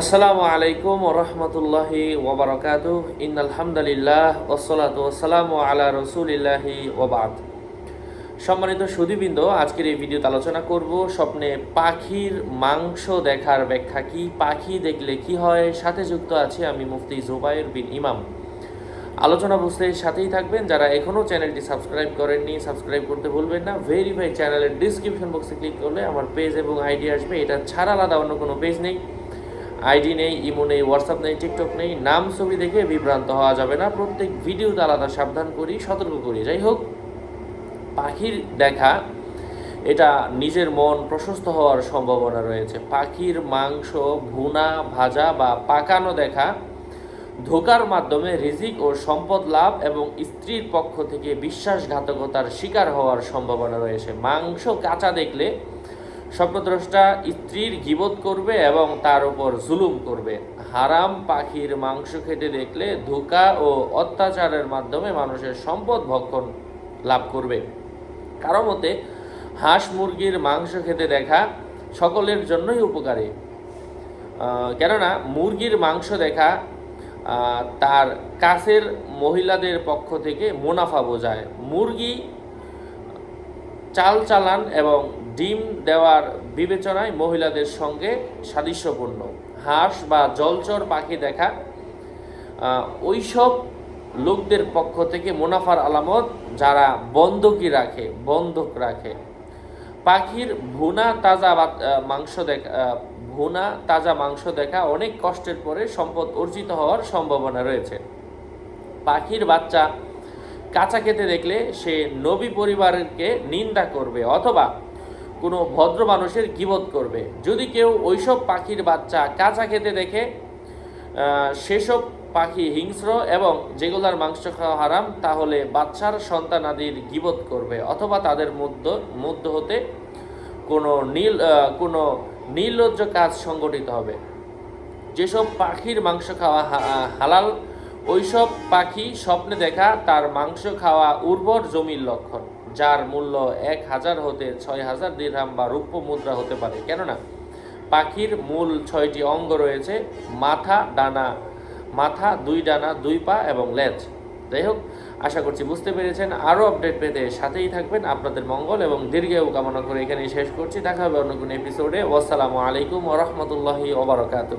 আসসালামু আলাইকুম ওরহমতুল্লাহি ওবরাকাত ইন আলহামদুলিল্লাহ ওসলাত ওসালামু আলা রসুলিল্লাহি ওবাদ সম্মানিত সুদীবৃন্দ, আজকের এই ভিডিওতে আলোচনা করব স্বপ্নে পাখির মাংস দেখার ব্যাখ্যা কি, পাখি দেখলে কি হয়? সাথে যুক্ত আছে আমি মুফতি জুবাইর বিন ইমাম। আলোচনা বুঝতে সাথেই থাকবেন। যারা এখনও চ্যানেলটি সাবস্ক্রাইব করেননি, সাবস্ক্রাইব করতে ভুলবেন না। ভেরিফাই চ্যানেলের ডিসক্রিপশন বক্সে ক্লিক করলে আমার পেজ এবং আইডি আসবে। এটা ছাড়া আলাদা অন্য কোনো পেজ নেই। আইডি নেই, ইমো নেই, হোয়াটসঅ্যাপ নেই, টিকটক নেই, নাম ছবি দেখে বিভ্রান্ত হওয়া যাবে না। প্রত্যেক ভিডিওতে আলাদা সাবধান করি, সতর্ক করি। যাই হোক, পাখির দেখা, এটা নিজের মন প্রশস্ত হওয়ার সম্ভাবনা রয়েছে। পাখির মাংস, ভুনা, ভাজা বা পাকানো দেখা ধোকার মাধ্যমে রিজিক ও সম্পদ লাভ এবং স্ত্রীর পক্ষ থেকে বিশ্বাসঘাতকতার শিকার হওয়ার সম্ভাবনা রয়েছে। মাংস কাঁচা দেখলে স্বপ্নদ্রষ্টা স্ত্রীর গিবত করবে এবং তার উপর জুলুম করবে। হারাম পাখির মাংস খেতে দেখলে ধোকা ও অত্যাচারের মাধ্যমে মানুষের সম্পদ ভক্ষণ লাভ করবে। কারও মতে, হাঁস মুরগির মাংস খেতে দেখা সকলের জন্যই উপকারী। কেননা মুরগির মাংস দেখা তার কাছের মহিলাদের পক্ষ থেকে মুনাফা বোঝায়। মুরগি চাল চালান এবং ডিম দেওয়ার বিবেচনায় মহিলাদের সঙ্গে সাদৃশ্যপূর্ণ। হাঁস বা জলচর পাখি দেখা ওইসব লোকদের পক্ষ থেকে মুনাফার আলামত যারা বন্ধকি রাখে বন্ধক রাখে। পাখির ভুনা তাজা মাংস দেখা ভুনা তাজা মাংস দেখা অনেক কষ্টের পরে সম্পদ অর্জিত হওয়ার সম্ভাবনা রয়েছে। পাখির বাচ্চা কাঁচা খেতে দেখলে সে নবী পরিবারকে নিন্দা করবে অথবা কোনো ভদ্র মানুষের গিবত করবে। যদি কেউ ওইসব পাখির বাচ্চা কাঁচা খেতে দেখে সেসব পাখি হিংস্র এবং যেগুলার মাংস খাওয়া হারাম, তাহলে বাচ্চার সন্তানাদির গিবত করবে অথবা তাদের মধ্য মধ্য হতে কোনো নীল কোনো নির্লজ্জ কাজ সংগঠিত হবে। যেসব পাখির মাংস খাওয়া হালাল ওইসব পাখি স্বপ্নে দেখা তার মাংস খাওয়া উর্বর জমির লক্ষণ, যার মূল্য এক হাজার হতে ছয় হাজার দিরহাম বা রূপ্য মুদ্রা হতে পারে। কেননা, পাখির মূল ছয়টি অঙ্গ রয়েছে, মাথা, ডানা, মাথা, দুই ডানা, দুই পা এবং লেজ। যাই হোক, আশা করছি বুঝতে পেরেছেন। আরও আপডেট পেতে সাথেই থাকবেন। আপনাদের মঙ্গল এবং দীর্ঘায়ু কামনা করে এখানেই শেষ করছি। দেখা হবে অন্য কোনো এপিসোডে ওয়াসালামু আলাইকুম ওরহমতুল্লাহি ওবরাকাতু